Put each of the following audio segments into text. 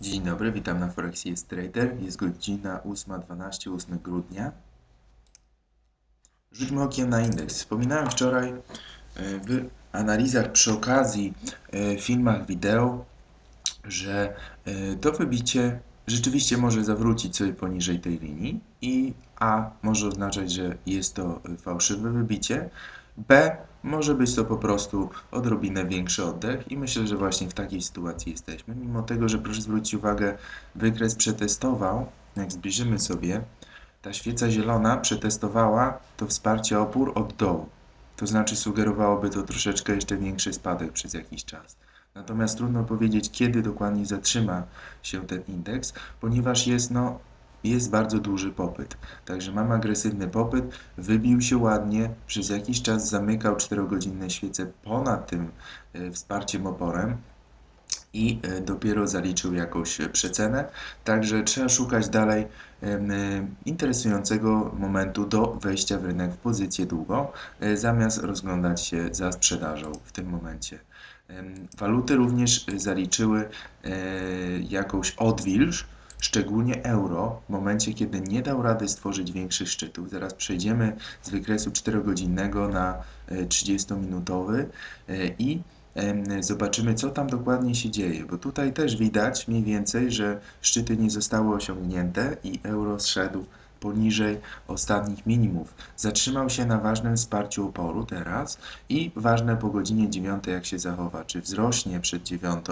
Dzień dobry, witam na Forex jest Trader. Jest godzina 8.12, 8 grudnia. Rzućmy okiem na indeks. Wspominałem wczoraj e, w analizach przy okazji e, filmach wideo, że e, to wybicie rzeczywiście może zawrócić sobie poniżej tej linii i A może oznaczać, że jest to fałszywe wybicie, B może być to po prostu odrobinę większy oddech i myślę, że właśnie w takiej sytuacji jesteśmy. Mimo tego, że proszę zwrócić uwagę, wykres przetestował, jak zbliżymy sobie, ta świeca zielona przetestowała to wsparcie opór od dołu. To znaczy sugerowałoby to troszeczkę jeszcze większy spadek przez jakiś czas. Natomiast trudno powiedzieć, kiedy dokładnie zatrzyma się ten indeks, ponieważ jest no, jest bardzo duży popyt. Także mam agresywny popyt, wybił się ładnie, przez jakiś czas zamykał 4-godzinne świece ponad tym e, wsparciem oporem i e, dopiero zaliczył jakąś przecenę. Także trzeba szukać dalej e, interesującego momentu do wejścia w rynek w pozycję długą, zamiast rozglądać się za sprzedażą w tym momencie. Waluty również zaliczyły jakąś odwilż, szczególnie euro, w momencie, kiedy nie dał rady stworzyć większych szczytów. Zaraz przejdziemy z wykresu 4-godzinnego na 30-minutowy e, i zobaczymy, co tam dokładnie się dzieje, bo tutaj też widać mniej więcej, że szczyty nie zostały osiągnięte i euro zszedł poniżej ostatnich minimów. Zatrzymał się na ważnym wsparciu oporu teraz i ważne po godzinie 9 jak się zachowa. Czy wzrośnie przed 9,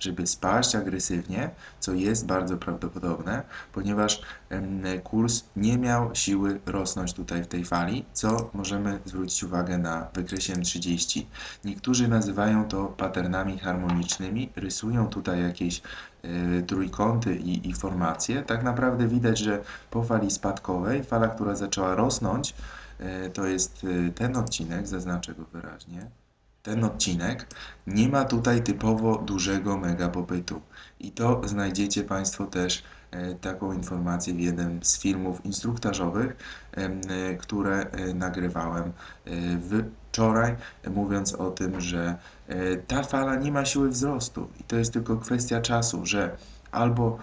żeby spaść agresywnie, co jest bardzo prawdopodobne, ponieważ kurs nie miał siły rosnąć tutaj w tej fali, co możemy zwrócić uwagę na wykresie M30. Niektórzy nazywają to patternami harmonicznymi, rysują tutaj jakieś trójkąty i, i formacje. Tak naprawdę widać, że po fali spadkowej, fala, która zaczęła rosnąć, y, to jest y, ten odcinek, zaznaczę go wyraźnie, ten odcinek nie ma tutaj typowo dużego mega popytu. I to znajdziecie Państwo też taką informację w jednym z filmów instruktażowych, e, które e, nagrywałem wczoraj, mówiąc o tym, że ta fala nie ma siły wzrostu. I to jest tylko kwestia czasu, że albo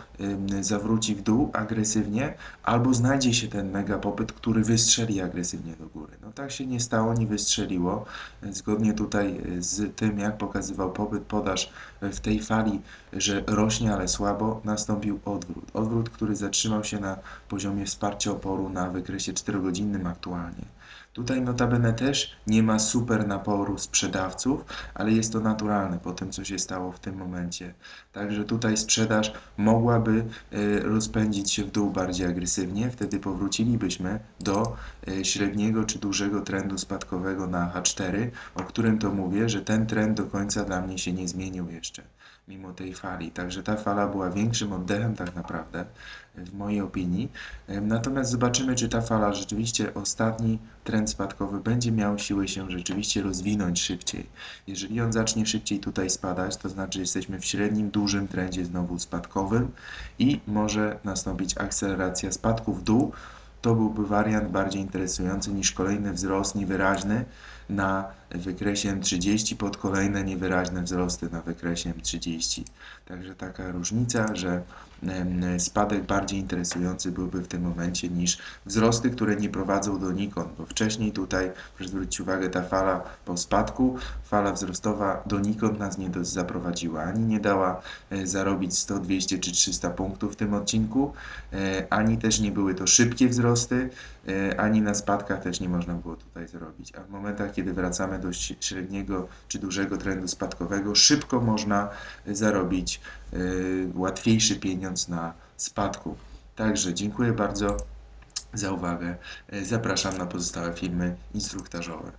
zawróci w dół agresywnie, albo znajdzie się ten mega popyt, który wystrzeli agresywnie do góry. No tak się nie stało, nie wystrzeliło. Zgodnie tutaj e, z tym, jak pokazywał popyt, podaż w tej fali, że rośnie, ale słabo, nastąpił odwrót. Odwrót, który zatrzymał się na poziomie wsparcia oporu na wykresie 4-godzinnym aktualnie. Tutaj notabene też nie ma super naporu sprzedawców, ale jest to naturalne po tym, co się stało w tym momencie. Także tutaj sprzedaż mogłaby e, rozpędzić się w dół bardziej agresywnie, wtedy powrócilibyśmy do e, średniego czy dużego trendu spadkowego na H4, o którym to mówię, że ten trend do końca dla mnie się nie zmienił jeszcze mimo tej fali. Także ta fala była większym oddechem tak naprawdę, w mojej opinii. Natomiast zobaczymy, czy ta fala rzeczywiście, ostatni trend spadkowy będzie miał siłę się rzeczywiście rozwinąć szybciej. Jeżeli on zacznie szybciej tutaj spadać, to znaczy, jesteśmy w średnim, dużym trendzie znowu spadkowym i może nastąpić akceleracja spadku w dół. To byłby wariant bardziej interesujący niż kolejny wzrost niewyraźny na wykresie M30 pod kolejne niewyraźne wzrosty na wykresie M30. Także taka różnica, że spadek bardziej interesujący byłby w tym momencie niż wzrosty, które nie prowadzą donikąd, bo wcześniej tutaj, proszę zwrócić uwagę, ta fala po spadku, fala wzrostowa donikąd nas nie zaprowadziła, ani nie dała e, zarobić 100, 200 czy 300 punktów w tym odcinku, e, ani też nie były to szybkie wzrosty, e, ani na spadkach też nie można było tutaj zarobić. A w momentach, kiedy wracamy do średniego czy dużego trendu spadkowego, szybko można zarobić łatwiejszy pieniądz na spadku. Także dziękuję bardzo za uwagę. Zapraszam na pozostałe filmy instruktażowe.